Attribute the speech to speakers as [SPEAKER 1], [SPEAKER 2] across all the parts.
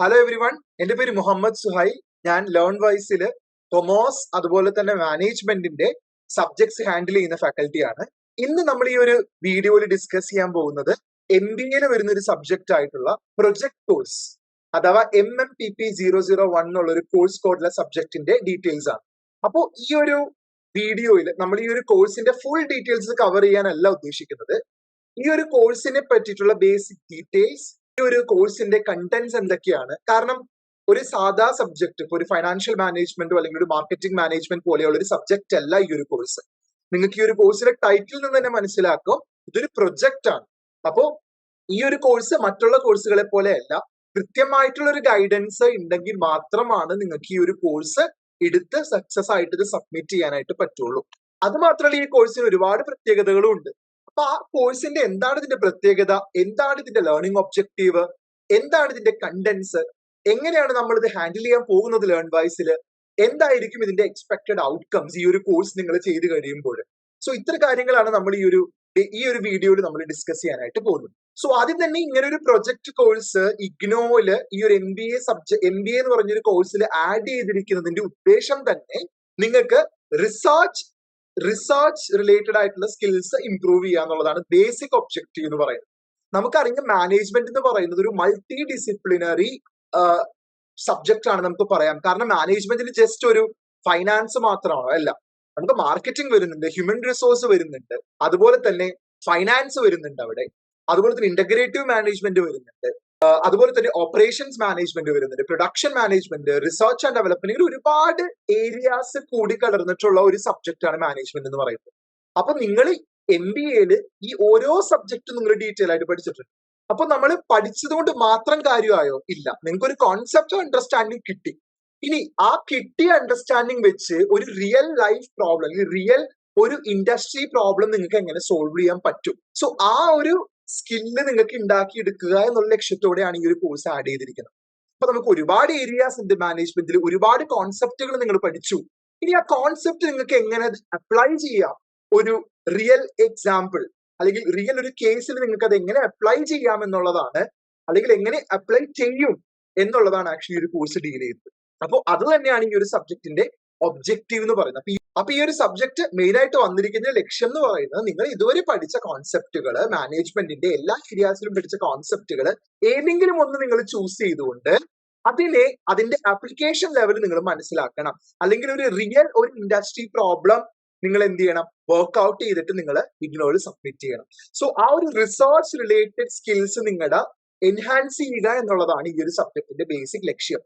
[SPEAKER 1] Hello every one എന്റെ പേര് മുഹമ്മദ് സുഹൈ ഞാൻ ലേൺ വൈസിൽ കൊമേഴ്സ് അതുപോലെ തന്നെ മാനേജ്മെന്റിന്റെ സബ്ജക്ട്സ് ഹാൻഡിൽ ചെയ്യുന്ന ഫാക്കൽറ്റിയാണ് ഇന്ന് നമ്മൾ ഈ ഒരു വീഡിയോയിൽ ഡിസ്കസ് ചെയ്യാൻ പോകുന്നത് എം ബി എയിൽ വരുന്ന ഒരു സബ്ജക്റ്റ് ആയിട്ടുള്ള പ്രൊജക്ട് കോഴ്സ് അഥവാ M M P P zero zero one എന്നുള്ള ഒരു കോഴ്സ് കോഡിലെ സബ്ജക്റ്റിന്റെ ഡീറ്റെയിൽസ് ആണ്. അപ്പോൾ ഈ ഒരു വീഡിയോയിൽ നമ്മൾ ഈ ഒരു കോഴ്സിന്റെ ഫുൾ ഡീറ്റെയിൽസ് കവർ ചെയ്യാനല്ല ഉദ്ദേശിക്കുന്നത്. ഈ ഒരു കോഴ്സിനെ പറ്റിയിട്ടുള്ള ബേസിക് ഡീറ്റെയിൽസ് ഈ ഒരു കോഴ്സിന്റെ കണ്ടന്റ്സ് എന്തൊക്കെയാണ്? കാരണം ഒരു സാധാ സബ്ജക്ട് ഇപ്പൊ ഒരു ഫൈനാൻഷ്യൽ മാനേജ്മെന്റോ അല്ലെങ്കിൽ ഒരു മാർക്കറ്റിംഗ് മാനേജ്മെന്റ് പോലെയുള്ള ഒരു സബ്ജക്റ്റ് അല്ല ഈ ഒരു കോഴ്സ് നിങ്ങൾക്ക് ഈ ഒരു കോഴ്സിന്റെ ടൈറ്റിൽ നിന്ന് തന്നെ മനസ്സിലാക്കും. ഇതൊരു പ്രൊജക്റ്റ് ആണ്. അപ്പോ ഈ ഒരു കോഴ്സ് മറ്റുള്ള കോഴ്സുകളെ പോലെയല്ല കൃത്യമായിട്ടുള്ള ഒരു ഗൈഡൻസ് ഉണ്ടെങ്കിൽ മാത്രമാണ് നിങ്ങൾക്ക് ഈ ഒരു കോഴ്സ് എടുത്ത് സക്സസ് ആയിട്ട് ഇത് സബ്മിറ്റ് ചെയ്യാനായിട്ട് പറ്റുള്ളൂ. അത് മാത്രമല്ല ഈ കോഴ്സിന് ഒരുപാട് പ്രത്യേകതകളും ഉണ്ട്. അപ്പൊ ആ കോഴ്സിന്റെ എന്താണ് ഇതിന്റെ പ്രത്യേകത? എന്താണ് ഇതിന്റെ ലേണിംഗ് ഒബ്ജക്റ്റീവ് എന്താണ് ഇതിന്റെ കണ്ടന്റ്സ് എങ്ങനെയാണ് നമ്മൾ ഇത് ഹാൻഡിൽ ചെയ്യാൻ പോകുന്നത് ലേൺ വൈസിൽ എന്തായിരിക്കും ഇതിന്റെ എക്സ്പെക്ടഡ് ഔട്ട്കംസ് ഈ ഒരു കോഴ്സ് നിങ്ങൾ ചെയ്ത് കഴിയുമ്പോൾ? സോ ഇത്ര കാര്യങ്ങളാണ് നമ്മൾ ഈ ഒരു ഈ ഒരു വീഡിയോയിൽ നമ്മൾ ഡിസ്കസ് ചെയ്യാനായിട്ട് പോകുന്നത് സോ ആദ്യം തന്നെ ഇങ്ങനെ ഒരു പ്രൊജക്ട് കോഴ്സ് ഇഗ്നോയിൽ ഈ ഒരു M B A subject M B A എന്ന് പറഞ്ഞൊരു കോഴ്സിൽ ആഡ് ചെയ്തിരിക്കുന്നതിന്റെ ഉദ്ദേശം തന്നെ നിങ്ങൾക്ക് റിസർച്ച് റിസർച്ച് റിലേറ്റഡ് ആയിട്ടുള്ള സ്കിൽസ് ഇംപ്രൂവ് ചെയ്യുക എന്നുള്ളതാണ് ബേസിക് ഒബ്ജക്റ്റീവ് എന്ന് പറയുന്നത്. നമുക്കറിയാം മാനേജ്മെന്റ് എന്ന് പറയുന്നത് ഒരു മൾട്ടി ഡിസിപ്ലിനറി സബ്ജക്റ്റ് ആണ് നമുക്ക് പറയാം. കാരണം മാനേജ്മെന്റിൽ ജസ്റ്റ് ഒരു ഫൈനാൻസ് മാത്രമാണോ? അല്ല. നമുക്ക് മാർക്കറ്റിംഗ് വരുന്നുണ്ട് ഹ്യൂമൻ റിസോഴ്സ് വരുന്നുണ്ട് അതുപോലെ തന്നെ ഫൈനാൻസ് വരുന്നുണ്ട് അവിടെ അതുപോലെ തന്നെ ഇന്റഗ്രേറ്റീവ് മാനേജ്മെന്റ് വരുന്നുണ്ട് അതുപോലെ തന്നെ ഓപ്പറേഷൻസ് മാനേജ്മെന്റ് വരുന്നുണ്ട് production management research and development ഇങ്ങനെ ഒരുപാട് ഏരിയാസ് കൂടി കലർന്നിട്ടുള്ള ഒരു സബ്ജക്റ്റ് ആണ് മാനേജ്മെന്റ് എന്ന് പറയുന്നത്. അപ്പൊ നിങ്ങൾ എം ബി എയിൽ ഈ ഓരോ സബ്ജക്റ്റും നിങ്ങൾ ഡീറ്റെയിൽ ആയിട്ട് പഠിച്ചിട്ടുണ്ട്. അപ്പൊ നമ്മൾ പഠിച്ചതുകൊണ്ട് മാത്രം കാര്യമായോ? ഇല്ല. നിങ്ങൾക്ക് ഒരു കോൺസെപ്റ്റ് അണ്ടർസ്റ്റാൻഡിങ് കിട്ടി. ഇനി ആ കിട്ടിയ അണ്ടർസ്റ്റാൻഡിങ് വെച്ച് ഒരു റിയൽ ലൈഫ് പ്രോബ്ലം റിയൽ ഒരു ഇൻഡസ്ട്രി പ്രോബ്ലം നിങ്ങൾക്ക് എങ്ങനെ സോൾവ് ചെയ്യാൻ പറ്റും? സോ ആ ഒരു സ്കില്ല് നിങ്ങൾക്ക് ഉണ്ടാക്കി എടുക്കുക എന്നുള്ള ലക്ഷ്യത്തോടെയാണ് ഈ ഒരു കോഴ്സ് ആഡ് ചെയ്തിരിക്കുന്നത്. അപ്പൊ നമുക്ക് ഒരുപാട് ഏരിയാസ് ഉണ്ട് മാനേജ്മെന്റിൽ ഒരുപാട് കോൺസെപ്റ്റുകൾ നിങ്ങൾ പഠിച്ചു. ഇനി ആ കോൺസെപ്റ്റ് നിങ്ങൾക്ക് എങ്ങനെ അപ്ലൈ ചെയ്യാം? ഒരു റിയൽ എക്സാമ്പിൾ അല്ലെങ്കിൽ റിയൽ ഒരു കേസിൽ നിങ്ങൾക്ക് അത് എങ്ങനെ അപ്ലൈ ചെയ്യാം എന്നുള്ളതാണ് അല്ലെങ്കിൽ എങ്ങനെ അപ്ലൈ ചെയ്യും എന്നുള്ളതാണ് ആക്ച്വലി ഒരു കോഴ്സ് ഡീൽ ചെയ്തത് അപ്പോൾ അത് തന്നെയാണ് ഈ ഒരു സബ്ജക്റ്റിന്റെ ഒബ്ജക്റ്റീവ് എന്ന് പറയുന്നത്. അപ്പൊ അപ്പൊ ഈ ഒരു സബ്ജക്ട് മെയിൻ ആയിട്ട് വന്നിരിക്കുന്ന ലക്ഷ്യം എന്ന് പറയുന്നത് നിങ്ങൾ ഇതുവരെ പഠിച്ച കോൺസെപ്റ്റുകൾ മാനേജ്മെന്റിന്റെ എല്ലാ ഏരിയാസിലും പഠിച്ച കോൺസെപ്റ്റുകൾ ഏതെങ്കിലും ഒന്ന് നിങ്ങൾ ചൂസ് ചെയ്തുകൊണ്ട് അതിനെ അതിന്റെ ആപ്ലിക്കേഷൻ ലെവൽ നിങ്ങൾ മനസ്സിലാക്കണം. അല്ലെങ്കിൽ ഒരു റിയൽ ഒരു ഇൻഡസ്ട്രി പ്രോബ്ലം നിങ്ങൾ എന്ത് ചെയ്യണം? വർക്ക്ഔട്ട് ചെയ്തിട്ട് നിങ്ങൾ ഇഗ്നോയിൽ സബ്മിറ്റ് ചെയ്യണം. സോ ആ ഒരു റിസോർച്ച് റിലേറ്റഡ് സ്കിൽസ് നിങ്ങളുടെ എൻഹാൻസ് ചെയ്യുക എന്നുള്ളതാണ് ഈ ഒരു സബ്ജക്റ്റിന്റെ ബേസിക് ലക്ഷ്യം.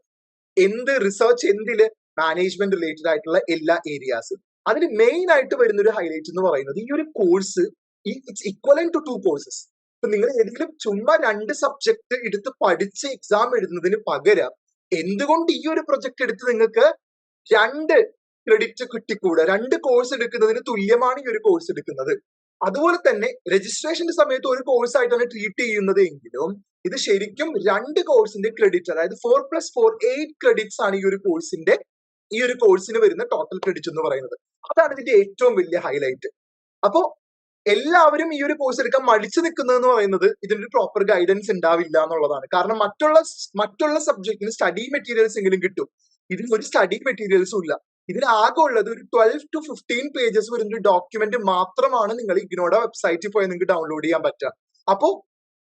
[SPEAKER 1] എന്ത് റിസർച്ച് എന്തിൽ മാനേജ്മെന്റ് റിലേറ്റഡ് ആയിട്ടുള്ള എല്ലാ ഏരിയാസ് അതിൽ മെയിൻ ആയിട്ട് വരുന്ന ഒരു ഹൈലൈറ്റ് എന്ന് പറയുന്നത് ഈ ഒരു കോഴ്സ് ഈ it's equivalent to two courses ഇപ്പൊ നിങ്ങൾ ഏതെങ്കിലും ചുമ്മാ രണ്ട് സബ്ജക്ട് എടുത്ത് പഠിച്ച് എക്സാം എഴുതുന്നതിന് പകരം എന്തുകൊണ്ട് ഈ ഒരു പ്രൊജക്ട് എടുത്ത് നിങ്ങൾക്ക് രണ്ട് ക്രെഡിറ്റ് കിട്ടിക്കൂടെ? രണ്ട് കോഴ്സ് എടുക്കുന്നതിന് തുല്യമാണ് ഈ ഒരു കോഴ്സ് എടുക്കുന്നത്. അതുപോലെ തന്നെ രജിസ്ട്രേഷന്റെ സമയത്ത് ഒരു കോഴ്സ് ആയിട്ടാണ് ട്രീറ്റ് ചെയ്യുന്നത് എങ്കിലും ഇത് ശരിക്കും രണ്ട് കോഴ്സിന്റെ ക്രെഡിറ്റ് അതായത് four plus four eight credits ആണ് ഈ ഒരു കോഴ്സിന്റെ ഈ ഒരു കോഴ്സിന് വരുന്ന ടോട്ടൽ ക്രെഡിറ്റ് എന്ന് പറയുന്നത്. അതാണ് ഇതിന്റെ ഏറ്റവും വലിയ ഹൈലൈറ്റ് അപ്പോ എല്ലാവരും ഈ ഒരു കോഴ്സ് എടുക്കാൻ മടിച്ചു നിൽക്കുന്നത് എന്ന് പറയുന്നത് ഇതിനൊരു പ്രോപ്പർ ഗൈഡൻസ് ഉണ്ടാവില്ല എന്നുള്ളതാണ്. കാരണം മറ്റുള്ള മറ്റുള്ള സബ്ജക്റ്റിന് സ്റ്റഡി മെറ്റീരിയൽസ് എങ്കിലും കിട്ടും. ഇതിന് ഒരു സ്റ്റഡി മെറ്റീരിയൽസും ഇല്ല. ഇതിൽ ആകെ ഉള്ളത് ഒരു ട്വൽവ് ടു ഫിഫ്റ്റീൻ പേജസ് വരുന്ന ഒരു ഡോക്യുമെന്റ് മാത്രമാണ് നിങ്ങൾ ഇഗ്നോഡ വെബ്സൈറ്റിൽ പോയി നിങ്ങൾക്ക് ഡൗൺലോഡ് ചെയ്യാൻ പറ്റുക. അപ്പോ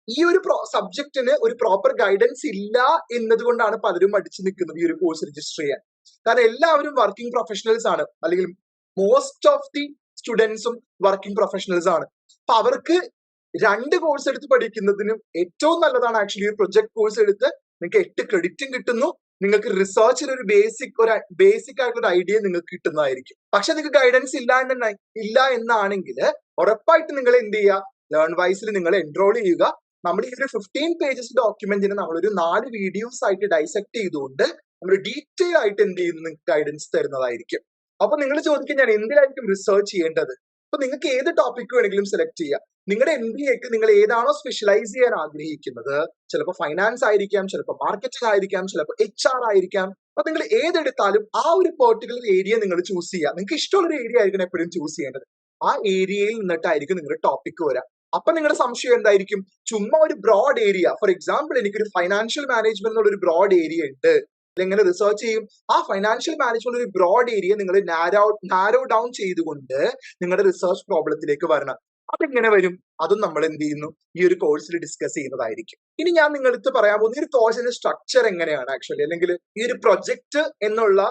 [SPEAKER 1] ഈ ഒരു സബ്ജക്റ്റിന് ഒരു പ്രോപ്പർ ഗൈഡൻസ് ഇല്ല എന്നതുകൊണ്ടാണ് പലരും അടിച്ചു നിൽക്കുന്നത് ഈ ഒരു കോഴ്സ് രജിസ്റ്റർ ചെയ്യാൻ. കാരണം എല്ലാവരും വർക്കിംഗ് പ്രൊഫഷണൽസ് ആണ്. അല്ലെങ്കിൽ മോസ്റ്റ് ഓഫ് ദി സ്റ്റുഡൻസും വർക്കിംഗ് പ്രൊഫഷണൽസ് ആണ്. അപ്പൊ അവർക്ക് രണ്ട് കോഴ്സ് എടുത്ത് പഠിക്കുന്നതിനും ഏറ്റവും നല്ലതാണ് ആക്ച്വലി ഒരു പ്രൊജക്ട് കോഴ്സ് എടുത്ത് നിങ്ങൾക്ക് എട്ട് ക്രെഡിറ്റും കിട്ടുന്നു. നിങ്ങൾക്ക് റിസർച്ചിൽ ഒരു ബേസിക് ഒരു ബേസിക് ആയിട്ടുള്ള ഒരു ഐഡിയ നിങ്ങൾക്ക് കിട്ടുന്നതായിരിക്കും. പക്ഷെ നിങ്ങൾക്ക് ഗൈഡൻസ് ഇല്ല എന്ന ഇല്ല എന്നാണെങ്കിൽ ഉറപ്പായിട്ട് നിങ്ങൾ എന്ത് ചെയ്യുക? ലേൺ വൈസിൽ നിങ്ങൾ എൻറോൾ ചെയ്യുക. നമ്മൾ ഈ ഒരു ഫിഫ്റ്റീൻ പേജസ് ഡോക്യുമെന്റിന് നമ്മളൊരു നാല് വീഡിയോസ് ആയിട്ട് ഡൈസെക്ട് ചെയ്തുകൊണ്ട് നമ്മൾ ഡീറ്റെയിൽ ആയിട്ട് എന്ത് ചെയ്യുന്നു? നിങ്ങൾക്ക് ഗൈഡൻസ് തരുന്നതായിരിക്കും. അപ്പൊ നിങ്ങൾ ചോദിക്കും ഞാൻ എന്തിനായിരിക്കും റിസർച്ച് ചെയ്യേണ്ടത്? അപ്പൊ നിങ്ങൾക്ക് ഏത് ടോപ്പിക് വേണമെങ്കിലും സെലക്ട് ചെയ്യാം. നിങ്ങളുടെ എം ബി എക്ക് നിങ്ങൾ ഏതാണോ സ്പെഷ്യലൈസ് ചെയ്യാൻ ആഗ്രഹിക്കുന്നത് ചിലപ്പോൾ ഫൈനാൻസ് ആയിരിക്കാം ചിലപ്പോൾ മാർക്കറ്റിംഗ് ആയിരിക്കാം ചിലപ്പോൾ എച്ച് ആർ ആയിരിക്കാം അപ്പൊ നിങ്ങൾ ഏതെടുത്താലും ആ ഒരു പെർട്ടിക്കുലർ ഏരിയ നിങ്ങൾ ചൂസ് ചെയ്യുക നിങ്ങൾക്ക് ഇഷ്ടമുള്ള ഒരു ഏരിയ ആയിരിക്കണം എപ്പോഴും ചൂസ് ചെയ്യേണ്ടത്. ആ ഏരിയയിൽ നിന്നിട്ടായിരിക്കും നിങ്ങളുടെ ടോപ്പിക് വരാം. അപ്പൊ നിങ്ങളുടെ സംശയം എന്തായിരിക്കും? ചുമ്മാ ഒരു ബ്രോഡ് ഏരിയ ഫോർ എക്സാമ്പിൾ എനിക്കൊരു ഫൈനാൻഷ്യൽ മാനേജ്മെന്റ് എന്നുള്ള ഒരു ബ്രോഡ് ഏരിയ ഉണ്ട്. എങ്ങനെ റിസർച്ച് ചെയ്യും. ആ ഫൈനാൻഷ്യൽ മാനേജ്മെന്റ് ഒരു ബ്രോഡ് ഏരിയ നിങ്ങൾ നാരോ നാരോ ഡൗൺ ചെയ്തുകൊണ്ട് നിങ്ങളുടെ റിസർച്ച് പ്രോബ്ലത്തിലേക്ക് വരണം. അതെങ്ങനെ വരും? അതും നമ്മൾ എന്ത് ചെയ്യുന്നു? ഈ ഒരു കോഴ്സിൽ ഡിസ്കസ് ചെയ്യുന്നതായിരിക്കും. ഇനി ഞാൻ നിങ്ങളടുത്ത് പറയാൻ പോകുന്ന ഈ ഒരു കോഴ്സിന്റെ സ്ട്രക്ചർ എങ്ങനെയാണ് ആക്ച്വലി അല്ലെങ്കിൽ ഈ ഒരു പ്രൊജക്ട് എന്നുള്ള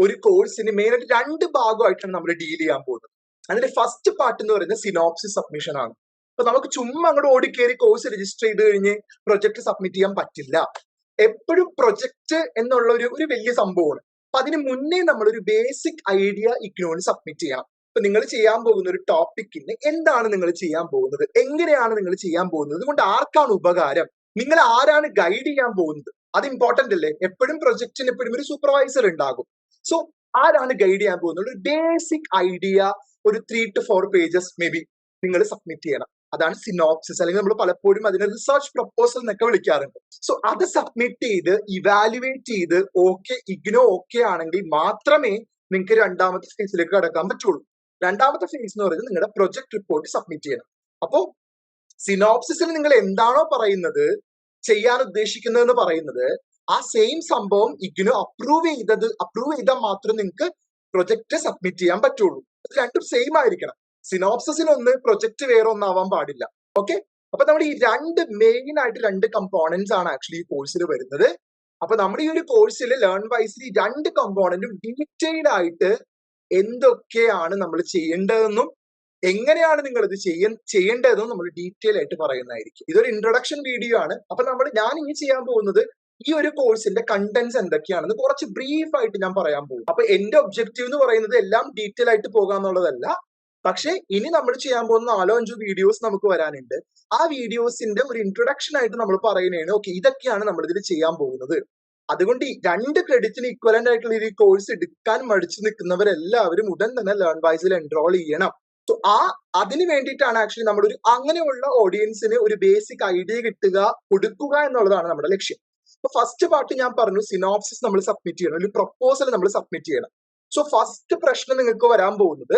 [SPEAKER 1] ഒരു കോഴ്സിന് മെയിനായിട്ട് രണ്ട് ഭാഗമായിട്ടാണ് നമ്മൾ ഡീൽ ചെയ്യാൻ പോകുന്നത്. അതിന്റെ ഫസ്റ്റ് പാർട്ട് എന്ന് പറയുന്നത് സിനോപ്സിസ് സബ്മിഷൻ ആണ്. അപ്പൊ നമുക്ക് ചുമ്മാ അങ്ങോട്ട് ഓടിക്കേറി കോഴ്സ് രജിസ്റ്റർ ചെയ്ത് കഴിഞ്ഞ് പ്രൊജക്ട് സബ്മിറ്റ് ചെയ്യാൻ പറ്റില്ല. എപ്പോഴും പ്രൊജക്ട് എന്നുള്ള ഒരു ഒരു വലിയ സംഭവമാണ്. അപ്പൊ അതിന് മുന്നേ നമ്മൾ ഒരു ബേസിക് ഐഡിയ ഇഗ്നോന് സബ്മിറ്റ് ചെയ്യണം. ഇപ്പൊ നിങ്ങൾ ചെയ്യാൻ പോകുന്ന ഒരു ടോപ്പിക്കിന് എന്താണ് നിങ്ങൾ ചെയ്യാൻ പോകുന്നത്? എങ്ങനെയാണ് നിങ്ങൾ ചെയ്യാൻ പോകുന്നത്? അതുകൊണ്ട് ആർക്കാണ് ഉപകാരം? നിങ്ങൾ ആരാണ് ഗൈഡ് ചെയ്യാൻ പോകുന്നത്? അത് ഇമ്പോർട്ടന്റ് അല്ലേ? എപ്പോഴും പ്രൊജക്റ്റിന് എപ്പോഴും ഒരു സൂപ്പർവൈസർ ഉണ്ടാകും. സോ ആരാണ് ഗൈഡ് ചെയ്യാൻ പോകുന്നത്? ഒരു ബേസിക് ഐഡിയ ഒരു three two four pages may be നിങ്ങൾ സബ്മിറ്റ് ചെയ്യണം. അതാണ് സിനോപ്സിസ് അല്ലെങ്കിൽ നമ്മൾ പലപ്പോഴും അതിനെ റിസർച്ച് പ്രപ്പോസൽ എന്നൊക്കെ വിളിക്കാറുണ്ട്. സോ അത് സബ്മിറ്റ് ചെയ്ത് ഇവാലുവേറ്റ് ചെയ്ത് ഓക്കെ ഇഗ്നോ ഓക്കെ ആണെങ്കിൽ മാത്രമേ നിങ്ങൾക്ക് രണ്ടാമത്തെ ഫേസിലേക്ക് കടക്കാൻ പറ്റുള്ളൂ. രണ്ടാമത്തെ ഫേസ് എന്ന് പറയുന്നത് നിങ്ങളുടെ പ്രൊജക്ട് റിപ്പോർട്ട് സബ്മിറ്റ് ചെയ്യണം. അപ്പോ സിനോപ്സിസിൽ നിങ്ങൾ എന്താണോ പറയുന്നത് ചെയ്യാൻ ഉദ്ദേശിക്കുന്നതെന്ന് പറയുന്നത് ആ സെയിം സംഭവം ഇഗ്നോ അപ്രൂവ് ചെയ്തത് അപ്രൂവ് ചെയ്താൽ മാത്രം നിങ്ങൾക്ക് പ്രൊജക്ട് സബ്മിറ്റ് ചെയ്യാൻ പറ്റുള്ളൂ. അത് രണ്ടും സെയിം ആയിരിക്കണം. സിനോപ്സിസിൽ ഒന്ന് പ്രൊജക്ട് വേറെ ഒന്നാവാൻ പാടില്ല. ഓക്കെ അപ്പൊ നമ്മൾ ഈ രണ്ട് മെയിൻ ആയിട്ട് രണ്ട് കമ്പോണൻസ് ആണ് ആക്ച്വലി ഈ കോഴ്സിൽ വരുന്നത്. അപ്പൊ നമ്മുടെ ഈ ഒരു കോഴ്സിൽ ലേൺ വൈസിൽ ഈ രണ്ട് കമ്പോണന്റും ഡീറ്റെയിൽഡ് ആയിട്ട് എന്തൊക്കെയാണ് നമ്മൾ ചെയ്യേണ്ടതെന്നും എങ്ങനെയാണ് നിങ്ങൾ ഇത് ചെയ്യ ചെയ്യേണ്ടതെന്നും നമ്മൾ ഡീറ്റെയിൽ ആയിട്ട് പറയുന്നതായിരിക്കും. ഇതൊരു ഇൻട്രൊഡക്ഷൻ വീഡിയോ ആണ്. അപ്പൊ നമ്മൾ ഞാൻ ഇനി ചെയ്യാൻ പോകുന്നത് ഈ ഒരു കോഴ്സിന്റെ കണ്ടന്റ്സ് എന്തൊക്കെയാണെന്ന് കുറച്ച് ബ്രീഫ് ആയിട്ട് ഞാൻ പറയാൻ പോകും. അപ്പൊ എന്റെ ഒബ്ജക്റ്റീവ് എന്ന് പറയുന്നത് എല്ലാം ഡീറ്റെയിൽ ആയിട്ട് പോകുക എന്നുള്ളതല്ല പക്ഷെ ഇനി നമ്മൾ ചെയ്യാൻ പോകുന്ന നാലോ അഞ്ചോ വീഡിയോസ് നമുക്ക് വരാനുണ്ട്. ആ വീഡിയോസിന്റെ ഒരു ഇൻട്രൊഡക്ഷൻ ആയിട്ട് നമ്മൾ പറയുന്നതാണ് ഓക്കെ ഇതൊക്കെയാണ് നമ്മൾ ഇതിൽ ചെയ്യാൻ പോകുന്നത്. അതുകൊണ്ട് ഈ രണ്ട് ക്രെഡിറ്റിന് ഇക്വലന്റ് ആയിട്ടുള്ള ഈ കോഴ്സ് എടുക്കാൻ മടിച്ചു നിൽക്കുന്നവരെല്ലാവരും ഉടൻ തന്നെ ലേൺ വൈസിൽ എൻറോൾ ചെയ്യണം. സോ ആ അതിന് വേണ്ടിയിട്ടാണ് ആക്ച്വലി നമ്മുടെ ഒരു അങ്ങനെയുള്ള ഓഡിയൻസിന് ഒരു ബേസിക് ഐഡിയ കിട്ടുക കൊടുക്കുക എന്നുള്ളതാണ് നമ്മുടെ ലക്ഷ്യം. അപ്പൊ ഫസ്റ്റ് പാർട്ട് ഞാൻ പറഞ്ഞു സിനോപ്സിസ് നമ്മൾ സബ്മിറ്റ് ചെയ്യണം ഒരു പ്രപ്പോസൽ നമ്മൾ സബ്മിറ്റ് ചെയ്യണം. സോ ഫസ്റ്റ് പ്രശ്നം നിങ്ങൾക്ക് വരാൻ പോകുന്നത്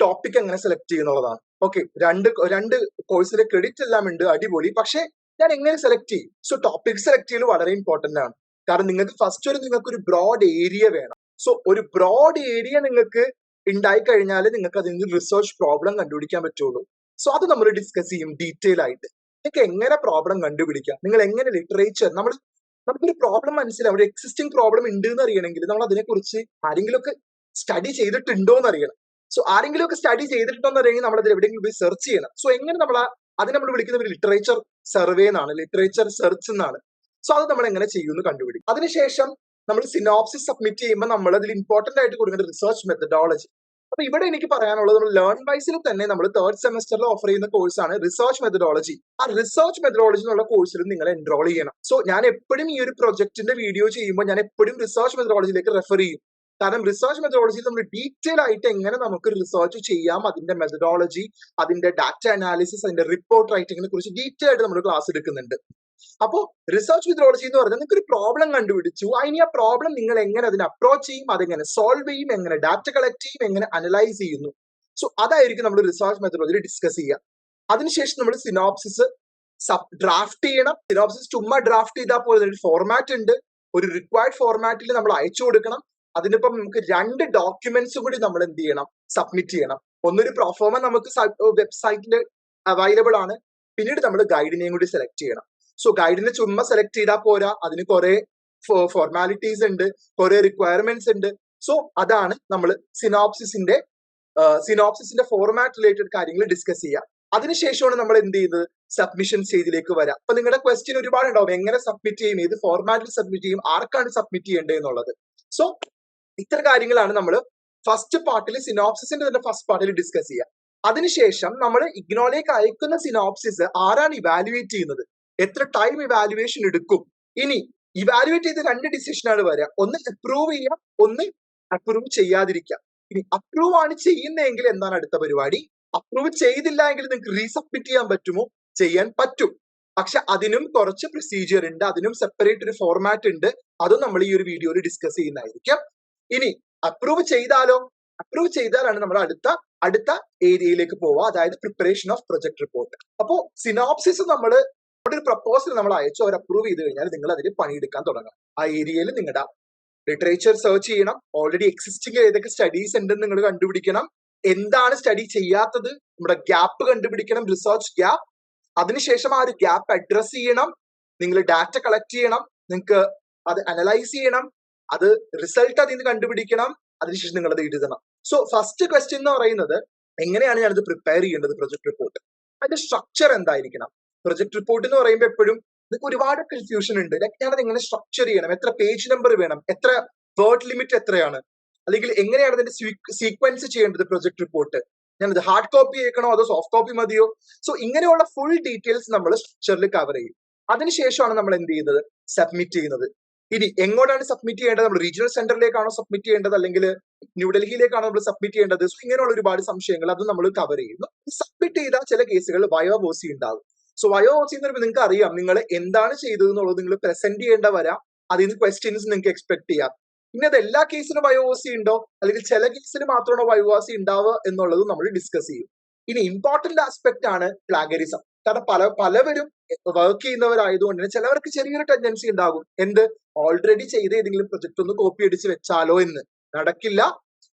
[SPEAKER 1] ടോപ്പിക് എങ്ങനെ സെലക്ട് ചെയ്യുന്നുള്ളതാണ്. ഓക്കെ രണ്ട് രണ്ട് കോഴ്സിലെ ക്രെഡിറ്റ് എല്ലാം ഉണ്ട് അടിപൊളി. പക്ഷെ ഞാൻ എങ്ങനെ സെലക്ട് ചെയ്യും? സോ ടോപ്പിക് സെലക്ട് ചെയ്യൽ വളരെ ഇമ്പോർട്ടന്റ് ആണ്. കാരണം നിങ്ങൾക്ക് ഫസ്റ്റ് ഒരു നിങ്ങൾക്ക് ഒരു ബ്രോഡ് ഏരിയ വേണം. സോ ഒരു ബ്രോഡ് ഏരിയ നിങ്ങൾക്ക് ഉണ്ടായി കഴിഞ്ഞാൽ നിങ്ങൾക്ക് അതിൽ നിന്ന് റിസർച്ച് പ്രോബ്ലം കണ്ടുപിടിക്കാൻ പറ്റുള്ളൂ. സോ അത് നമ്മൾ ഡിസ്കസ് ചെയ്യും ഡീറ്റെയിൽ ആയിട്ട്. നിങ്ങൾക്ക് എങ്ങനെ പ്രോബ്ലം കണ്ടുപിടിക്കാം? നിങ്ങൾ എങ്ങനെ ലിറ്ററേച്ചർ നമ്മൾ നമുക്കൊരു പ്രോബ്ലം മനസ്സിലാവും. ഒരു എക്സിസ്റ്റിംഗ് പ്രോബ്ലം ഉണ്ട് എന്ന് അറിയണമെങ്കിൽ നമ്മൾ അതിനെക്കുറിച്ച് ആരെങ്കിലും ഒക്കെ സ്റ്റഡി ചെയ്തിട്ടുണ്ടോ എന്ന് അറിയണം. സോ ആരെങ്കിലും ഒക്കെ സ്റ്റഡി ചെയ്തിട്ടുണ്ടോ എന്ന് അറിയെങ്കിൽ നമ്മൾ അതിൽ എവിടെയെങ്കിലും പോയി സെർച്ച് ചെയ്യണം. സോ എങ്ങനെ നമ്മൾ അതിന് നമ്മൾ വിളിക്കുന്ന ഒരു ലിറ്ററേച്ചർ സർവേ എന്നാണ് ലിറ്ററേച്ചർ സെർച്ച് എന്നാണ്. സോ അത് നമ്മൾ എങ്ങനെ ചെയ്യുമെന്ന് കണ്ടുപിടിക്കും. അതിനുശേഷം നമ്മൾ സിനോപ്സിസ് സബ്മിറ്റ് ചെയ്യുമ്പോൾ നമ്മൾ അതിൽ ഇമ്പോർട്ടന്റ് ആയിട്ട് കൊടുക്കുന്ന റിസർച്ച് മെത്തഡോളജി അപ്പൊ ഇവിടെ എനിക്ക് പറയാനുള്ളത് നമ്മൾ ലേൺ വൈസിൽ തന്നെ നമ്മൾ തേർഡ് സെമസ്റ്ററിൽ ഓഫർ ചെയ്യുന്ന കോഴ്സാണ് റിസർച്ച് മെത്തഡോളജി ആ റിസർച്ച് മെത്തഡോളജി എന്നുള്ള കോഴ്സിൽ നിങ്ങൾ എൻറോൾ ചെയ്യണം. സോ ഞാൻ എപ്പോഴും ഈ ഒരു പ്രൊജക്ടിന്റെ വീഡിയോ ചെയ്യുമ്പോൾ ഞാൻ എപ്പോഴും റിസർച്ച് മെത്തഡോളജിയിലേക്ക് റെഫർ ചെയ്യും. കാരണം റിസർച്ച് മെത്തഡോളജിയിൽ നമ്മൾ ഡീറ്റെയിൽ ആയിട്ട് എങ്ങനെ നമുക്ക് റിസർച്ച് ചെയ്യാം അതിന്റെ മെത്തഡോളജി അതിന്റെ ഡാറ്റ അനാലിസിസ് അതിന്റെ റിപ്പോർട്ട് റൈറ്റിങ്ങിനെ കുറിച്ച് ഡീറ്റെയിൽ ആയിട്ട് നമ്മൾ ക്ലാസ് എടുക്കുന്നുണ്ട്. അപ്പോ റിസർച്ച് മെത്തഡോളജി എന്ന് പറഞ്ഞാൽ നിങ്ങൾക്ക് ഒരു പ്രോബ്ലം കണ്ടുപിടിച്ചു. അതിന് ആ പ്രോബ്ലം നിങ്ങൾ എങ്ങനെ അതിനെ അപ്രോച്ച് ചെയ്യും അതെങ്ങനെ സോൾവ് ചെയ്യും എങ്ങനെ ഡാറ്റ കളക്ട് ചെയ്യും എങ്ങനെ അനലൈസ് ചെയ്യുന്നു. സോ അതായിരിക്കും നമ്മൾ റിസർച്ച് മെത്തഡോളജി ഡിസ്കസ് ചെയ്യുക. അതിനുശേഷം നമ്മൾ സിനോപ്സിസ് സബ് ഡ്രാഫ്റ്റ് ചെയ്യണം. സിനോപ്സിസ് ചുമ്മാ ഡ്രാഫ്റ്റ് ചെയ്താൽ പോലെ ഒരു ഫോർമാറ്റ് ഉണ്ട്. ഒരു റിക്വയർഡ് ഫോർമാറ്റിൽ നമ്മൾ അയച്ചു കൊടുക്കണം. അതിനിപ്പം നമുക്ക് രണ്ട് ഡോക്യുമെന്റ്സ് കൂടി നമ്മൾ എന്ത് ചെയ്യണം? സബ്മിറ്റ് ചെയ്യണം. ഒന്നൊരു പ്രൊഫോമ നമുക്ക് വെബ്സൈറ്റിൽ അവൈലബിൾ ആണ്. പിന്നീട് നമ്മൾ ഗൈഡിനെയും കൂടി സെലക്ട് ചെയ്യണം. സോ ഗൈഡിനെ ചുമ്മാ സെലക്ട് ചെയ്താൽ പോരാ. അതിന് കുറെ ഫോർമാലിറ്റീസ് ഉണ്ട്. കുറെ റിക്വയർമെന്റ്സ് ഉണ്ട്. സോ അതാണ് നമ്മൾ സിനോപ്സിസിന്റെ സിനോപ്സിസിന്റെ ഫോർമാറ്റ് റിലേറ്റഡ് കാര്യങ്ങൾ ഡിസ്കസ് ചെയ്യുക അതിനുശേഷമാണ് നമ്മൾ എന്ത് ചെയ്യുന്നത് സബ്മിഷൻ സ്റ്റേജിലേക്ക് വരാം. അപ്പൊ നിങ്ങളുടെ ക്വസ്റ്റ്യൻ ഒരുപാട് ഉണ്ടാവും എങ്ങനെ സബ്മിറ്റ് ചെയ്യും? ഏത് ഫോർമാറ്റിൽ സബ്മിറ്റ് ചെയ്യും? ആർക്കാണ് സബ്മിറ്റ് ചെയ്യേണ്ടത് എന്നുള്ളത്. സോ ഇത്ര കാര്യങ്ങളാണ് നമ്മൾ ഫസ്റ്റ് പാർട്ടിൽ സിനോപ്സിസിന്റെ തന്നെ ഫസ്റ്റ് പാർട്ടിൽ ഡിസ്കസ് ചെയ്യുക അതിനുശേഷം നമ്മൾ ഇഗ്നോയിലേക്ക് അയക്കുന്ന സിനോപ്സിസ് ആരാണ് ഇവാലുവേറ്റ് ചെയ്യുന്നത്? എത്ര ടൈം ഇവാലുവേഷൻ എടുക്കും? ഇനി ഇവാലുവേറ്റ് ചെയ്ത രണ്ട് ഡിസിഷനാണ് വരിക ഒന്ന് അപ്രൂവ് ചെയ്യാം ഒന്ന് അപ്രൂവ് ചെയ്യാതിരിക്കാം. ഇനി അപ്രൂവ് ആണ് ചെയ്യുന്നതെങ്കിൽ എന്താണ് അടുത്ത പരിപാടി? അപ്രൂവ് ചെയ്തില്ല എങ്കിൽ നിങ്ങൾക്ക് റീസബ്മിറ്റ് ചെയ്യാൻ പറ്റുമോ? ചെയ്യാൻ പറ്റും. പക്ഷെ അതിനും കുറച്ച് പ്രൊസീജിയർ ഉണ്ട്. അതിനും സെപ്പറേറ്റ് ഒരു ഫോർമാറ്റ് ഉണ്ട്. അതും നമ്മൾ ഈ ഒരു വീഡിയോയിൽ ഡിസ്കസ് ചെയ്യുന്നതായിരിക്കും. ഇനി അപ്രൂവ് ചെയ്താലോ? അപ്രൂവ് ചെയ്താലാണ് നമ്മൾ അടുത്ത അടുത്ത ഏരിയയിലേക്ക് പോവുക. അതായത് പ്രിപ്പറേഷൻ ഓഫ് പ്രൊജക്ട് റിപ്പോർട്ട് അപ്പോ സിനോപ്സിസ് നമ്മൾ ഒരു പ്രപ്പോസൽ നമ്മൾ അയച്ചു. അവർ അപ്രൂവ് ചെയ്ത് കഴിഞ്ഞാൽ നിങ്ങൾ അതിൽ പണിയെടുക്കാൻ തുടങ്ങണം ആ ഏരിയയിൽ നിങ്ങളുടെ ലിറ്ററേച്ചർ സെർച്ച് ചെയ്യണം. ഓൾറെഡി എക്സിസ്റ്റിംഗ് ഏതൊക്കെ സ്റ്റഡീസ് ഉണ്ടെന്ന് നിങ്ങൾ കണ്ടുപിടിക്കണം. എന്താണ് സ്റ്റഡി ചെയ്യാത്തത്? നമ്മുടെ ഗ്യാപ്പ് കണ്ടുപിടിക്കണം. റിസർച്ച് ഗ്യാപ്പ് അതിനുശേഷം ആ ഒരു ഗ്യാപ്പ് അഡ്രസ് ചെയ്യണം. നിങ്ങൾ ഡാറ്റ കളക്ട് ചെയ്യണം. നിങ്ങൾക്ക് അത് അനലൈസ് ചെയ്യണം. അത് റിസൾട്ട് അതിൽ നിന്ന് കണ്ടുപിടിക്കണം അതിനുശേഷം നിങ്ങൾ അത് എഴുതണം. സോ ഫസ്റ്റ് ക്വസ്റ്റ്യൻ എന്ന് പറയുന്നത് എങ്ങനെയാണ് ഞാനത് പ്രിപ്പയർ ചെയ്യേണ്ടത് പ്രൊജക്ട് റിപ്പോർട്ട് അതിന്റെ സ്ട്രക്ചർ എന്തായിരിക്കണം? പ്രൊജക്ട് റിപ്പോർട്ട് എന്ന് പറയുമ്പോൾ എപ്പോഴും നിങ്ങൾക്ക് ഒരുപാട് കൺഫ്യൂഷൻ ഉണ്ട്. ലൈക്ക് ഞാനത് എങ്ങനെ സ്ട്രക്ചർ ചെയ്യണം? എത്ര പേജ് നമ്പർ വേണം? എത്ര വേർഡ് ലിമിറ്റ് എത്രയാണ്? അല്ലെങ്കിൽ എങ്ങനെയാണ് അതിന്റെ സീക്വൻസ് ചെയ്യേണ്ടത് പ്രൊജക്ട് റിപ്പോർട്ട് ഞാനത് ഹാർഡ് കോപ്പി ചെയ്യണോ അതോ സോഫ്റ്റ് കോപ്പി മതിയോ? സോ ഇങ്ങനെയുള്ള ഫുൾ ഡീറ്റെയിൽസ് നമ്മൾ സ്ട്രക്ചറിൽ കവർ ചെയ്യും. അതിനുശേഷമാണ് നമ്മൾ എന്ത് ചെയ്യുന്നത്? സബ്മിറ്റ് ചെയ്യുന്നത്. ഇനി എങ്ങോട്ടാണ് സബ്മിറ്റ് ചെയ്യേണ്ടത്? നമ്മൾ റീജിയണൽ സെന്ററിലേക്കാണോ സബ്മിറ്റ് ചെയ്യേണ്ടത്? അല്ലെങ്കിൽ ന്യൂഡൽഹിയിലേക്കാണോ നമ്മൾ സബ്മിറ്റ് ചെയ്യേണ്ടത്? സോ ഇങ്ങനെയുള്ള ഒരുപാട് സംശയങ്ങൾ അത് നമ്മൾ കവർ ചെയ്യുന്നു. സബ്മിറ്റ് ചെയ്ത ചില കേസുകൾ വയോബോസി ഉണ്ടാകും. സോ വയോ ബോസി എന്ന് പറയുമ്പോൾ നിങ്ങൾക്ക് അറിയാം നിങ്ങൾ എന്താണ് ചെയ്തത് എന്നുള്ളത് നിങ്ങൾ പ്രസന്റ് ചെയ്യേണ്ട വരാം. അതിൽ നിന്ന് ക്വസ്റ്റ്യൻസ് നിങ്ങൾക്ക് എക്സ്പെക്ട് ചെയ്യാം. പിന്നെ അത് എല്ലാ കേസിലും വയോവാസി ഉണ്ടോ? അല്ലെങ്കിൽ ചില കേസിന് മാത്രമാണോ വയോ ബോസി ഉണ്ടാവുക എന്നുള്ളത് നമ്മൾ ഡിസ്കസ് ചെയ്യും. ഇനി ഇമ്പോർട്ടന്റ് ആസ്പെക്ട് ആണ് പ്ലാഗരിസം കാരണം പല പലവരും വർക്ക് ചെയ്യുന്നവരായതുകൊണ്ട് തന്നെ ചിലവർക്ക് ചെറിയൊരു ടെൻഡൻസി ഉണ്ടാകും. എന്ത്? ഓൾറെഡി ചെയ്ത ഏതെങ്കിലും പ്രൊജക്ട് ഒന്ന് കോപ്പി അടിച്ച് വെച്ചാലോ എന്ന്. നടക്കില്ല.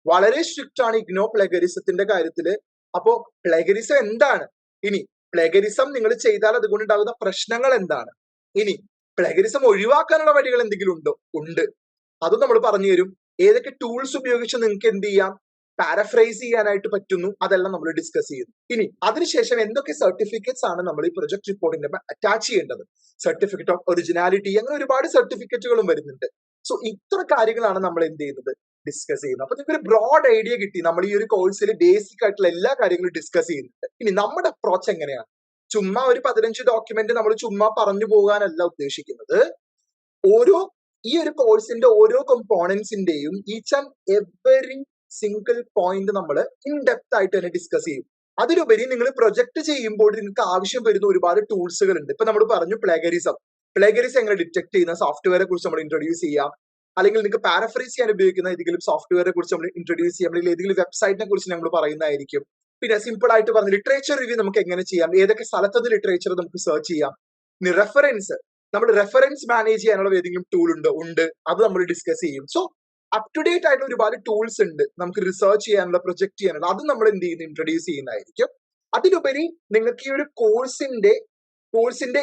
[SPEAKER 1] വളരെ സ്ട്രിക്റ്റ് ആണ് ഇഗ്നോ പ്ലഗരിസത്തിന്റെ കാര്യത്തിൽ. അപ്പോ പ്ലഗരിസം എന്താണ്? ഇനി പ്ലഗരിസം നിങ്ങൾ ചെയ്താൽ അതുകൊണ്ട് ഉണ്ടാകുന്ന പ്രശ്നങ്ങൾ എന്താണ്? ഇനി പ്ലഗരിസം ഒഴിവാക്കാനുള്ള വഴികൾ എന്തെങ്കിലും ഉണ്ടോ? ഉണ്ട്. അതും നമ്മൾ പറഞ്ഞു തരും ഏതൊക്കെ ടൂൾസ് ഉപയോഗിച്ച് നിങ്ങൾക്ക് എന്ത് ചെയ്യാം? പാരഫ്രൈസ് ചെയ്യാനായിട്ട് പറ്റുന്നു. അതെല്ലാം നമ്മൾ ഡിസ്കസ് ചെയ്യുന്നു. ഇനി അതിനുശേഷം എന്തൊക്കെ സർട്ടിഫിക്കറ്റ്സ് ആണ് നമ്മൾ ഈ പ്രൊജക്ട് റിപ്പോർട്ടിന്റെ അറ്റാച്ച് ചെയ്യേണ്ടത്? സർട്ടിഫിക്കറ്റ് ഓഫ് ഒറിജിനാലിറ്റി അങ്ങനെ ഒരുപാട് സർട്ടിഫിക്കറ്റുകളും വരുന്നുണ്ട്. സോ ഇത്ര കാര്യങ്ങളാണ് നമ്മൾ എന്ത് ചെയ്യുന്നത്? ഡിസ്കസ് ചെയ്യുന്നത്. അപ്പൊ നിങ്ങൾക്ക് ഒരു ബ്രോഡ് ഐഡിയ കിട്ടി. നമ്മൾ ഈ ഒരു കോഴ്സിൽ ബേസിക് ആയിട്ടുള്ള എല്ലാ കാര്യങ്ങളും ഡിസ്കസ് ചെയ്യുന്നുണ്ട്. ഇനി നമ്മുടെ അപ്രോച്ച് എങ്ങനെയാണ്? ചുമ്മാ ഒരു പതിനഞ്ച് ഡോക്യുമെന്റ് നമ്മൾ ചുമ്മാ പറഞ്ഞു പോകാനല്ല ഉദ്ദേശിക്കുന്നത്. ഓരോ ഈ ഒരു കോഴ്സിന്റെ ഓരോ കമ്പോണൻസിന്റെയും each and every single point നമ്മൾ ഇൻ ഡെപ്ത് ആയിട്ട് തന്നെ ഡിസ്കസ് ചെയ്യും. അതിലുപരി നിങ്ങൾ പ്രൊജക്ട് ചെയ്യുമ്പോൾ നിങ്ങൾക്ക് ആവശ്യം വരുന്ന ഒരുപാട് ടൂൾസുകൾ ഉണ്ട് ഇപ്പൊ നമ്മൾ പറഞ്ഞു പ്ലേഗറിസം പ്ലേഗറിസം എങ്ങനെ ഡിറ്റക്ട് ചെയ്യുന്ന സോഫ്റ്റ്വെയറെ കുറിച്ച് നമ്മൾ ഇൻട്രൊഡ്യൂസ് ചെയ്യാം. അല്ലെങ്കിൽ നിങ്ങൾക്ക് പാരഫ്രൈസ് ചെയ്യാൻ ഉപയോഗിക്കുന്ന ഏതെങ്കിലും സോഫ്റ്റ്വെയറെ കുറിച്ച് നമ്മൾ ഇൻട്രൊഡ്യൂസ് ചെയ്യാം. അല്ലെങ്കിൽ ഏതെങ്കിലും വെബ്സൈറ്റിനെ കുറിച്ച് നമ്മൾ പറയുന്നതായിരിക്കും. പിന്നെ സിമ്പിൾ ആയിട്ട് പറഞ്ഞ ലിറ്ററേച്ചർ റിവ്യൂ നമുക്ക് എങ്ങനെ ചെയ്യാം? ഏതൊക്കെ സ്ഥലത്തത് ലിറ്ററേച്ചർ നമുക്ക് സെർച്ച് ചെയ്യാം? റെഫറൻസ് നമ്മൾ റെഫറൻസ് മാനേജ് ചെയ്യാനുള്ള ഏതെങ്കിലും ടൂൾ ഉണ്ടോ? ഉണ്ട്. അത് നമ്മൾ ഡിസ്കസ് ചെയ്യും. സോ അപ് ടു ഡേറ്റ് ആയിട്ടുള്ള ഒരുപാട് ടൂൾസ് ഉണ്ട്. നമുക്ക് റിസർച്ച് ചെയ്യാനുള്ള പ്രൊജക്ട് ചെയ്യാനുള്ള. അത് നമ്മൾ എന്ത് ചെയ്യുന്നു? ഇൻട്രൊഡ്യൂസ് ചെയ്യുന്നതായിരിക്കും. അതിലുപരി നിങ്ങൾക്ക് ഈ ഒരു കോഴ്സിന്റെ കോഴ്സിന്റെ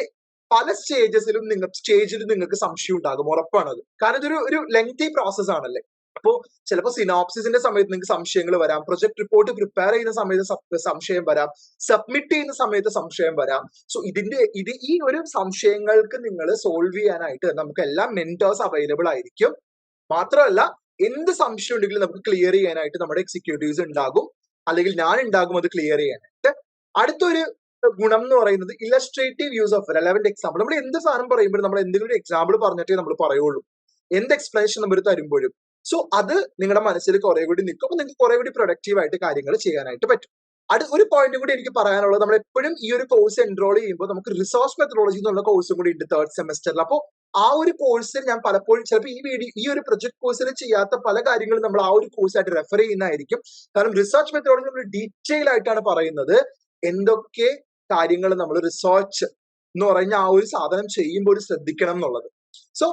[SPEAKER 1] പല സ്റ്റേജസിലും നിങ്ങൾ സ്റ്റേജിൽ നിങ്ങൾക്ക് സംശയം ഉണ്ടാകും. ഉറപ്പാണത് കാരണം ഇതൊരു ഒരു ലെങ്തി പ്രോസസ് ആണല്ലേ? അപ്പോ ചിലപ്പോൾ സിനോപ്സിസിന്റെ സമയത്ത് നിങ്ങൾക്ക് സംശയങ്ങൾ വരാം. പ്രൊജക്ട് റിപ്പോർട്ട് പ്രിപ്പയർ ചെയ്യുന്ന സമയത്ത് സംശയം വരാം. സബ്മിറ്റ് ചെയ്യുന്ന സമയത്ത് സംശയം വരാം. സോ ഇതിന്റെ ഇത് ഈ ഒരു സംശയങ്ങൾക്ക് നിങ്ങൾ സോൾവ് ചെയ്യാനായിട്ട് നമുക്ക് എല്ലാ മെന്റേഴ്സ് അവൈലബിൾ ആയിരിക്കും. മാത്രമല്ല എന്ത് സംശയം ഉണ്ടെങ്കിലും നമുക്ക് ക്ലിയർ ചെയ്യാനായിട്ട് നമ്മുടെ എക്സിക്യൂട്ടീവ്സ് ഉണ്ടാകും. അല്ലെങ്കിൽ ഞാൻ ഉണ്ടാകും അത് ക്ലിയർ ചെയ്യാനായിട്ട്. അടുത്തൊരു ഗുണം എന്ന് പറയുന്നത് illustrative use of relevant example നമ്മൾ എന്ത് സാധനം പറയുമ്പോഴും നമ്മൾ എന്തെങ്കിലും ഒരു എക്സാമ്പിൾ പറഞ്ഞിട്ടേ നമ്മൾ പറയുള്ളൂ. എന്ത് എക്സ്പ്ലനേഷൻ നമ്മൾ തരുമ്പോഴും. സോ അത് നിങ്ങളുടെ മനസ്സിൽ കുറെ കൂടി നിൽക്കും. നിങ്ങൾക്ക് കുറെ കൂടി പ്രൊഡക്റ്റീവ് ആയിട്ട് കാര്യങ്ങൾ ചെയ്യാനായിട്ട് പറ്റും. അത് ഒരു പോയിന്റ് കൂടി എനിക്ക് പറയാനുള്ളത് നമ്മൾ എപ്പോഴും ഈ ഒരു കോഴ്സ് എൻറോൾ ചെയ്യുമ്പോൾ നമുക്ക് റിസോഴ്സ് മെത്തഡോളജി എന്നുള്ള കോഴ്സും കൂടി ഉണ്ട് തേർഡ് സെമസ്റ്ററിൽ അപ്പോൾ ആ ഒരു കോഴ്സിൽ ഞാൻ പലപ്പോഴും ചിലപ്പോൾ ഈ വീഡിയോ ഈ ഒരു പ്രൊജക്ട് കോഴ്സിൽ ചെയ്യാത്ത പല കാര്യങ്ങളും നമ്മൾ ആ ഒരു കോഴ്സായിട്ട് റെഫർ ചെയ്യുന്നതായിരിക്കും. കാരണം റിസർച്ച് മെത്തേഡ് നമ്മൾ ഡീറ്റെയിൽ ആയിട്ടാണ് പറയുന്നത്. എന്തൊക്കെ കാര്യങ്ങൾ നമ്മൾ റിസർച്ച് എന്ന് പറഞ്ഞ ആ ഒരു സാധനം ചെയ്യുമ്പോൾ ശ്രദ്ധിക്കണം എന്നുള്ളത്. സോ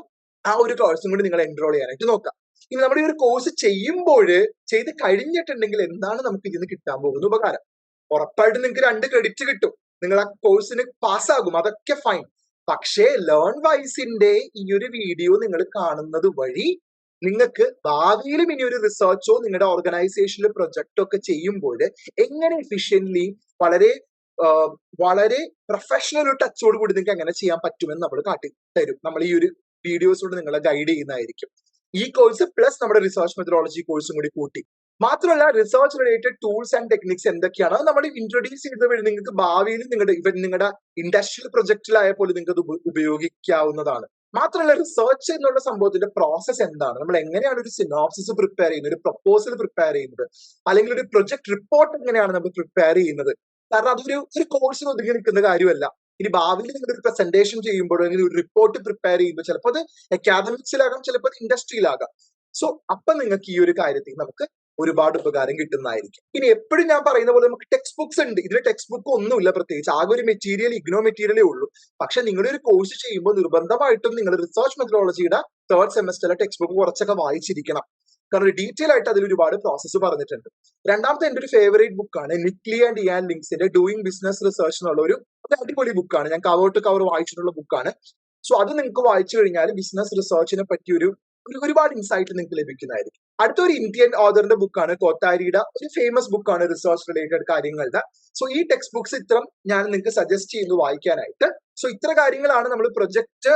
[SPEAKER 1] ആ ഒരു കോഴ്സും കൂടി നിങ്ങൾ എൻറോൾ ചെയ്യാനായിട്ട് നോക്കാം ഇനി നമ്മൾ ഈ ഒരു കോഴ്സ് ചെയ്യുമ്പോൾ ചെയ്ത് കഴിഞ്ഞിട്ടുണ്ടെങ്കിൽ എന്താണ് നമുക്ക് ഇതിന് കിട്ടാൻ പോകുന്ന ഉപകാരം? ഉറപ്പായിട്ടും നിങ്ങൾക്ക് രണ്ട് ക്രെഡിറ്റ് കിട്ടും. നിങ്ങൾ ആ കോഴ്സിന് പാസ്സാകും അതൊക്കെ ഫൈൻ പക്ഷേ ലേൺ വൈസിന്റെ ഈ ഒരു വീഡിയോ നിങ്ങൾ കാണുന്നത് വഴി നിങ്ങൾക്ക് ഭാവിയിലും ഇനി ഒരു റിസർച്ചോ നിങ്ങളുടെ ഓർഗനൈസേഷനിലെ പ്രൊജക്റ്റോ ഒക്കെ ചെയ്യുമ്പോൾ എങ്ങനെ എഫിഷ്യന്റ്ലി വളരെ വളരെ പ്രൊഫഷണൽ ഒരു ടച്ചോട് കൂടി നിങ്ങൾക്ക് എങ്ങനെ ചെയ്യാൻ പറ്റുമെന്ന് നമ്മൾ കാട്ടി തരും. നമ്മൾ ഈ ഒരു വീഡിയോസിലൂടെ നിങ്ങളെ ഗൈഡ് ചെയ്യുന്നതായിരിക്കും. ഈ കോഴ്സ് പ്ലസ് നമ്മുടെ റിസർച്ച് മെത്തഡോളജി കോഴ്സും കൂടി കൂട്ടി. മാത്രമല്ല research related tools and techniques എന്തൊക്കെയാണ് നമ്മൾ ഇൻട്രൊഡ്യൂസ് ചെയ്ത വഴി നിങ്ങൾക്ക് ഭാവിയിൽ നിങ്ങളുടെ ഇവൻ നിങ്ങളുടെ ഇൻഡസ്ട്രിയൽ പ്രൊജക്റ്റിലായ പോലെ നിങ്ങൾക്ക് അത് ഉപയോഗിക്കാവുന്നതാണ്. മാത്രമല്ല റിസർച്ച് എന്നുള്ള സംഭവത്തിന്റെ പ്രോസസ് എന്താണ്? നമ്മൾ എങ്ങനെയാണ് ഒരു സിനോപ്സിസ് പ്രിപ്പയർ ചെയ്യുന്നത്? ഒരു പ്രപ്പോസൽ പ്രിപ്പയർ ചെയ്യുന്നത്? അല്ലെങ്കിൽ ഒരു പ്രൊജക്ട് റിപ്പോർട്ട് എങ്ങനെയാണ് നമ്മൾ പ്രിപ്പയർ ചെയ്യുന്നത്? കാരണം അതൊരു ഒരു കോഴ്സിന് ഒതുങ്ങി നിൽക്കുന്ന കാര്യമല്ല. ഇനി ഭാവിയിൽ നിങ്ങൾ ഒരു പ്രസന്റേഷൻ ചെയ്യുമ്പോഴോ അല്ലെങ്കിൽ ഒരു റിപ്പോർട്ട് പ്രിപ്പയർ ചെയ്യുമ്പോൾ ചിലപ്പോൾ അത് അക്കാദമിക്സിലാകാം ചിലപ്പോൾ അത് ഇൻഡസ്ട്രിയിലാകാം സോ അപ്പൊ നിങ്ങൾക്ക് ഈ ഒരു കാര്യത്തിൽ നമുക്ക് ഒരുപാട് ഉപകാരം കിട്ടുന്നതായിരിക്കും. ഇനി എപ്പോഴും ഞാൻ പറയുന്ന പോലെ നമുക്ക് ടെക്സ്റ്റ് ബുക്സ് ഉണ്ട്. ഇതിൽ ടെക്സ്റ്റ് ബുക്ക് ഒന്നുമില്ല പ്രത്യേകിച്ച്. ആകെ ഒരു മെറ്റീരിയൽ ഇഗ്നോ മെറ്റീരിയലേ ഉള്ളൂ. പക്ഷെ നിങ്ങൾ ഒരു കോഴ്സ് ചെയ്യുമ്പോൾ നിർബന്ധമായിട്ടും നിങ്ങൾ റിസർച്ച് മെത്തഡോളജിയുടെ തേർഡ് സെമസ്റ്ററിലെ ടെക്സ്റ്റ് ബുക്ക് കുറച്ചൊക്കെ വായിച്ചിരിക്കണം. കാരണം ഡീറ്റെയിൽ ആയിട്ട് അതിൽ ഒരുപാട് പ്രോസസ്സ് പറഞ്ഞിട്ടുണ്ട്. രണ്ടാമത്തെ എന്റെ ഒരു ഫേവറേറ്റ് ബുക്കാണ് നിക്ലി ആൻഡ് ഇയാൻ ലിങ്സിന്റെ ഡൂയിങ് ബിസിനസ് റിസർച്ച് എന്നുള്ള ഒരു അടിപൊളി ബുക്കാണ് ഞാൻ കവർ ടു കവർ വായിച്ചിട്ടുള്ള ബുക്കാണ് സോ അത് നിങ്ങൾക്ക് വായിച്ചു കഴിഞ്ഞാൽ ബിസിനസ് റിസർച്ചിനെ പറ്റി ഒരു ഒരു ഒരുപാട് ഇൻസൈറ്റ് നിങ്ങൾക്ക് ലഭിക്കുന്നതായിരിക്കും. അടുത്തൊരു ഇന്ത്യൻ ഓതറിന്റെ ബുക്കാണ് കോത്താരിയുടെ ഒരു ഫേമസ് ബുക്കാണ് റിസർച്ച് റിലേറ്റഡ് കാര്യങ്ങളുടെ. സോ ഈ ടെക്സ്റ്റ് ബുക്സ് ഇത്രം ഞാൻ നിങ്ങൾക്ക് സജസ്റ്റ് ചെയ്യുന്നു വായിക്കാനായിട്ട്. സോ ഇത്ര കാര്യങ്ങളാണ് നമ്മൾ പ്രൊജക്ട്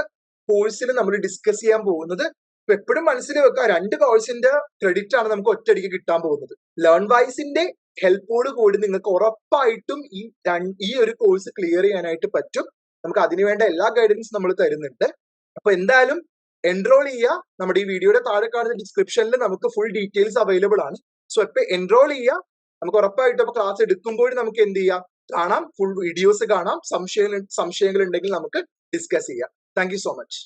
[SPEAKER 1] കോഴ്സിൽ നമ്മൾ ഡിസ്കസ് ചെയ്യാൻ പോകുന്നത്. എപ്പോഴും മനസ്സിൽ വെക്കുക രണ്ട് കോഴ്സിന്റെ ക്രെഡിറ്റ് ആണ് നമുക്ക് ഒറ്റയടിക്ക് കിട്ടാൻ പോകുന്നത്. ലേൺ വൈസിന്റെ ഹെൽപ്പോട് കൂടി നിങ്ങൾക്ക് ഉറപ്പായിട്ടും ഈ ഈ ഒരു കോഴ്സ് ക്ലിയർ ചെയ്യാനായിട്ട് പറ്റും. നമുക്ക് അതിനുവേണ്ട എല്ലാ ഗൈഡൻസും നമ്മൾ തരുന്നുണ്ട്. അപ്പൊ എന്തായാലും എൻറോൾ ചെയ്യുക നമ്മുടെ ഈ വീഡിയോയുടെ താഴെ കാണുന്ന ഡിസ്ക്രിപ്ഷനിൽ നമുക്ക് ഫുൾ ഡീറ്റെയിൽസ് അവൈലബിൾ ആണ്. സോ ഇപ്പൊ എൻറോൾ ചെയ്യുക നമുക്ക് ഉറപ്പായിട്ടും അപ്പൊ ക്ലാസ് എടുക്കുമ്പോൾ നമുക്ക് എന്ത് ചെയ്യാം? കാണാം. ഫുൾ വീഡിയോസ് കാണാം. സംശയങ്ങൾ സംശയങ്ങൾ ഉണ്ടെങ്കിൽ നമുക്ക് ഡിസ്കസ് ചെയ്യാം. Thank so much